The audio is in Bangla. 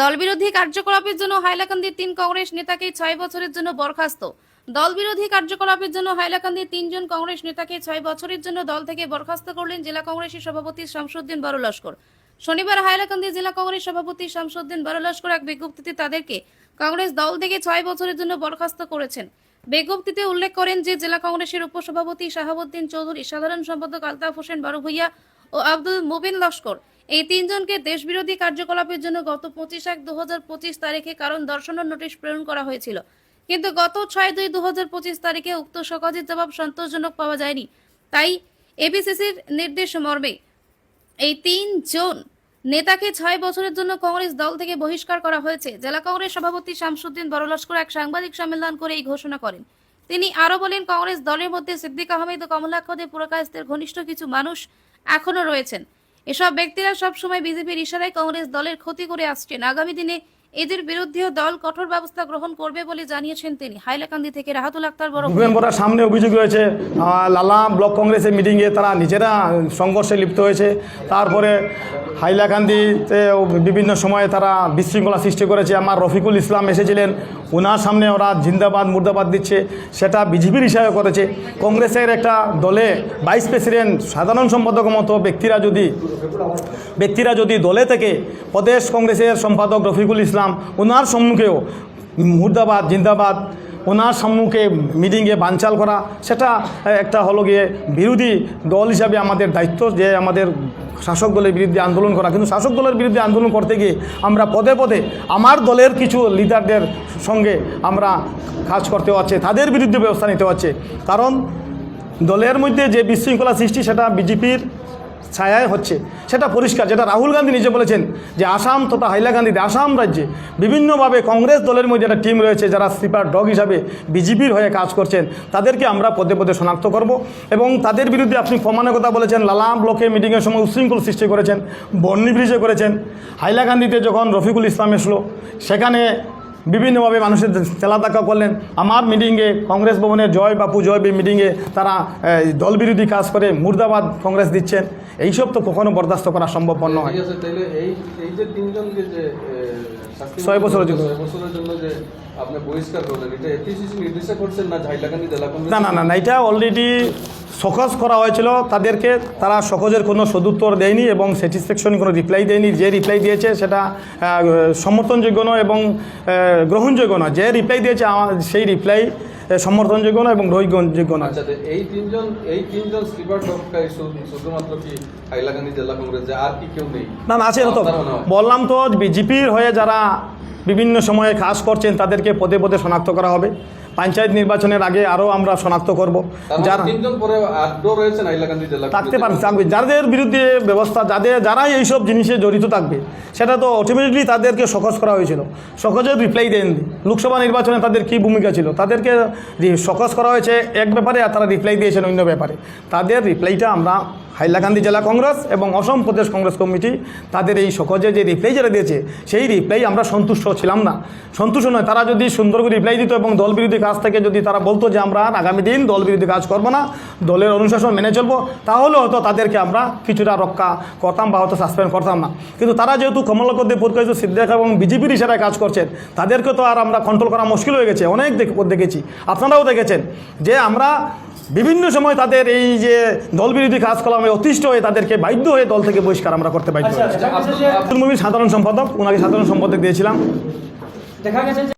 দলবিরোধী কার্যকলাপের জন্য হাইলাকান্দির তিন কংগ্রেস নেতাকে ছয় বছরের জন্য বরখাস্ত। দলবিরোধী কার্যকলাপের জন্য হাইলাকান্দির তিনজন কংগ্রেস নেতাকে ছয় বছরের জন্য দল থেকে বরখাস্ত করলেন জেলা কংগ্রেসের সভাপতি শামসুদ্দিন বড় লস্কর। শনিবার হাইলাকান্দি জেলা কংগ্রেস সভাপতি শামসুদ্দিন বড় লস্কর এক বিজ্ঞপ্তিতে তাদেরকে কংগ্রেস দল থেকে ছয় বছরের জন্য বরখাস্ত করেছেন। বিজ্ঞপ্তিতে উল্লেখ করেন যে, জেলা কংগ্রেসের উপসভাপতি শাহাবুদ্দিন চৌধুরী, সাধারণ সম্পাদক আলতাফ হোসেন বারু ভূঁইয়া ও আব্দুল মুবিন লস্কর। এই তিনজনকে দেশবিরোধী কার্যকলাপের জন্য গত পঁচিশ এক দু তারিখে কারণ দর্শনের নোটিশ প্রেরণ করা হয়েছিল। কিন্তু গত ছয় দুই দু তারিখে উক্ত সকাজের জবাব সন্তোষজনক পাওয়া যায়নি। তাই এবিসিসির নির্দেশ মর্মে এই তিনজন নেতাকে ছয় বছরের জন্য কংগ্রেস দল থেকে বহিষ্কার করা হয়েছে। জেলা কংগ্রেস সভাপতি শামসুদ্দিন বড়লস্কর এক সাংবাদিক সম্মেলন করে এই ঘোষণা করেন। তিনি আরও বলেন, কংগ্রেস দলের মধ্যে সিদ্দিক আহমেদ ও কমলাক্ষদে পুরকায়স্তের ঘনিষ্ঠ কিছু মানুষ এখনও রয়েছেন। এসব ব্যক্তিরা সবসময় বিজেপির ইশারায় কংগ্রেস দলের ক্ষতি করে আসছেন। আগামী দিনে এদের বিরুদ্ধেও দল কঠোর ব্যবস্থা গ্রহণ করবে বলে জানিয়েছেন তিনি। হাইলাকান্দি থেকে রাহাতুল আক্তার বড় ভূপেন বরার সামনে অভিযোগ রয়েছে লালা ব্লক কংগ্রেসের মিটিংয়ে তারা নিজেরা সংঘর্ষে লিপ্ত হয়েছে। তারপরে হাইলাকান্দিতে বিভিন্ন সময়ে তারা বিশৃঙ্খলা সৃষ্টি করেছে। আমার রফিকুল ইসলাম এসেছিলেন ওনার সামনে ওরা জিন্দাবাদ মুর্দাবাদ দিচ্ছে সেটা বিজেপির হিসাবে করেছে। কংগ্রেসের একটা দলে ভাইস প্রেসিডেন্ট সাধারণ সম্পাদক মতো ব্যক্তিরা যদি ব্যক্তিরা যদি দলে থেকে প্রদেশ কংগ্রেসের সম্পাদক রফিকুল ইসলাম ওনার সম্মুখেও মুর্দাবাদ, জিন্দাবাদ, ওনার সম্মুখে মিটিংয়ে বানচাল করা, সেটা একটা হলো গিয়ে বিরোধী দল হিসাবে আমাদের দায়িত্ব যে আমাদের শাসক দলের বিরুদ্ধে আন্দোলন করা। কিন্তু শাসক দলের বিরুদ্ধে আন্দোলন করতে গিয়ে আমরা পদে পদে আমার দলের কিছু লিডারদের সঙ্গে আমরা কাজ করতে হচ্ছে তাদের বিরুদ্ধে ব্যবস্থা নিতে হচ্ছে কারণ দলের মধ্যে যে বিশৃঙ্খলা সৃষ্টি, সেটা বিজেপির ছায়ায় হচ্ছে। সেটা পরিষ্কার, যেটা রাহুল গান্ধী নিজে বলেছেন যে আসাম তথা হাইলাকান্দিতে আসাম রাজ্যে বিভিন্নভাবে কংগ্রেস দলের মধ্যে একটা টিম রয়েছে যারা স্লিপার ডগ হিসাবে বিজেপির হয়ে কাজ করছেন। তাদেরকে আমরা পদে পদে শনাক্ত করব এবং তাদের বিরুদ্ধে আপনি প্রমাণের কথা বলেছেন লালাম ব্লকে মিটিংয়ের সময় উশৃঙ্খল সৃষ্টি করেছেন বর্ণি ব্রিজে করেছেন। হাইলাকান্দিতে যখন রফিকুল ইসলাম এসলো, সেখানে বিভিন্নভাবে মানুষের তেলাতাকা করলেন। আমার মিটিংয়ে কংগ্রেস ভবনের জয় বাপু জয় বি মিটিংয়ে তারা দলবিরোধী কাজ করে মুর্দাবাদ কংগ্রেস দিচ্ছেন। এইসব তো কখনো বরদাস্ত করা সম্ভবপর নয়। ছয় বছরের জন্য। না না না না এটা অলরেডি সকজ করা হয়েছিল। তাদেরকে তারা সকজের কোনো সদুত্তর দেয়নি এবং স্যাটিসফ্যাকশন কোনো রিপ্লাই দেয়নি। যে রিপ্লাই দিয়েছে সেটা সমর্থনযোগ্য নয় এবং গ্রহণযোগ্য নয়। যে রিপ্লাই দিয়েছে আমার- সেই রিপ্লাই সমর্থনযোগ্য না এবং গ্রহণযোগ্য যোগ্য আচ্ছা এই তিনজন এই তিনজন স্লিপার ডক্টর শুধুমাত্র কি হাইলাকান্দি জেলা কংগ্রেস আর কি কেউ নেই? না না আছে না তো। মনে? বললাম তো বিজেপির হয়ে যারা বিভিন্ন সময়ে কাজ করছেন তাদেরকে পদে পদে শনাক্ত করা হবে। পঞ্চায়েত নির্বাচনের আগে আরও আমরা শনাক্ত করব। মানে যারা থাকতে। পারেন থাকবে। যাদের বিরুদ্ধে ব্যবস্থা যাদের যারা এইসব জিনিসে জড়িত থাকবে সেটা তো অটোমেটিকলি তাদেরকে সকজ করা হয়েছিল। সকজের রিপ্লাই দেন লোকসভা নির্বাচনে তাদের কী ভূমিকা ছিল? তাদেরকে সকজ করা হয়েছে এক ব্যাপারে আর তারা রিপ্লাই দিয়েছেন অন্য ব্যাপারে। তাদের রিপ্লাইটা আমরা হাইলাকান্দি জেলা কংগ্রেস এবং অসম প্রদেশ কংগ্রেস কমিটি তাদের এই সকজে যে রিপ্লাই যেটা দিয়েছে, সেই রিপ্লাই আমরা সন্তুষ্ট ছিলাম না। সন্তুষ্ট নয়, তারা যদি সুন্দর করে রিপ্লাই দিত এবং দল বিরোধী কাজ থেকে যদি তারা বলতো যে আমরা আগামী দিন দল বিরোধী কাজ করব না, দলের অনুশাসন মেনে চলবো, তাহলে হয়তো তাদেরকে আমরা কিছুটা রক্ষা করতাম বা হয়তো সাসপেন্ড করতাম না। কিন্তু তারা যেহেতু কমলকদ্দে পুরকাইজ সিদ্দিক এবং বিজেপির ইশারায় কাজ করছেন, তাদেরকে তো আর আমরা কন্ট্রোল করা মুশকিল হয়ে গেছে, অনেক দেখেছি। আপনারাও দেখেছেন যে আমরা বিভিন্ন সময় তাদের এই যে দল বিরোধী কাজকর্মে অতিষ্ঠ হয়ে তাদেরকে বাধ্য হয়ে দল থেকে বহিষ্কার আমরা করতে বাধ্য হয়েছি। আচ্ছা, আব্দুল মুমিন সাধারণ সম্পাদক ওনাকে সাধারণ সম্পাদক দিয়েছিলাম। দেখা গেছে